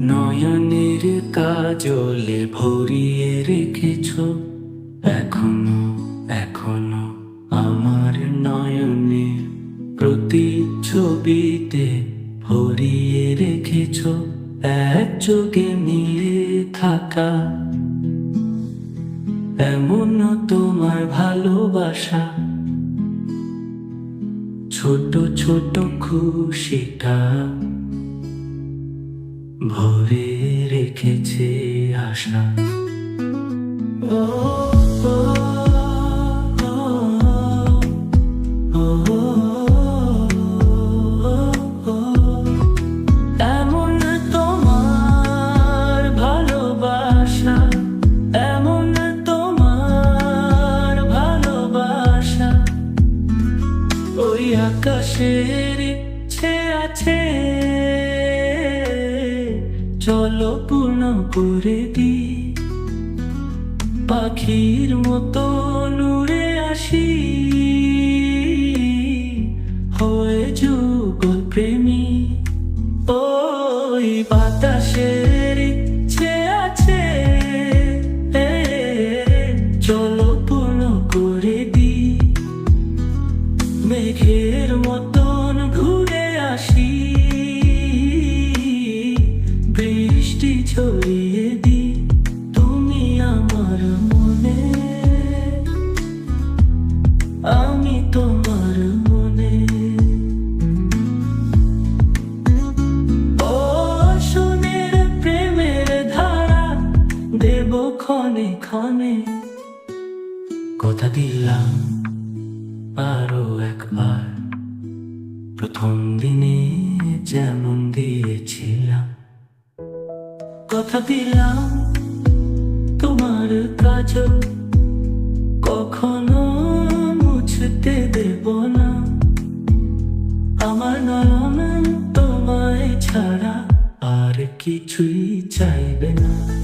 নয়নের কাজলে ভরিয়ে রেখেছ, এখনও এখনও আমার নয়নের প্রতি ছবিতে ভরিয়ে রেখেছ একযোগে মিলে থাকা। এমন তোমার ভালোবাসা, ছোট ছোট খুশিটা ভরে রেখেছে আশা। এমন তোমার ভালোবাসা এমন তোমার ভালোবাসা ওই আকাশের ইচ্ছে আছে চলো পূর্ণ করে দি। পাখির মতো নূরে আসি। হয়ে যুগল প্রেমী। ওই বাতাসের ইচ্ছে আছে। করে মেঘের মতন ঘুরে আসি। ছড়িয়ে দি তুমি আমার মনে। আমি তোমার মনে। ও সোনের প্রেমের ধারা, দেব ক্ষণে ক্ষণে। কথা দিলাম আরও একবার। প্রথম দিনে যেমন কথা তোমার কাজ কখনো মুছতে দেব না। আমার নয়ন তোমায় ছাড়া আর কিছুই চাইবে না।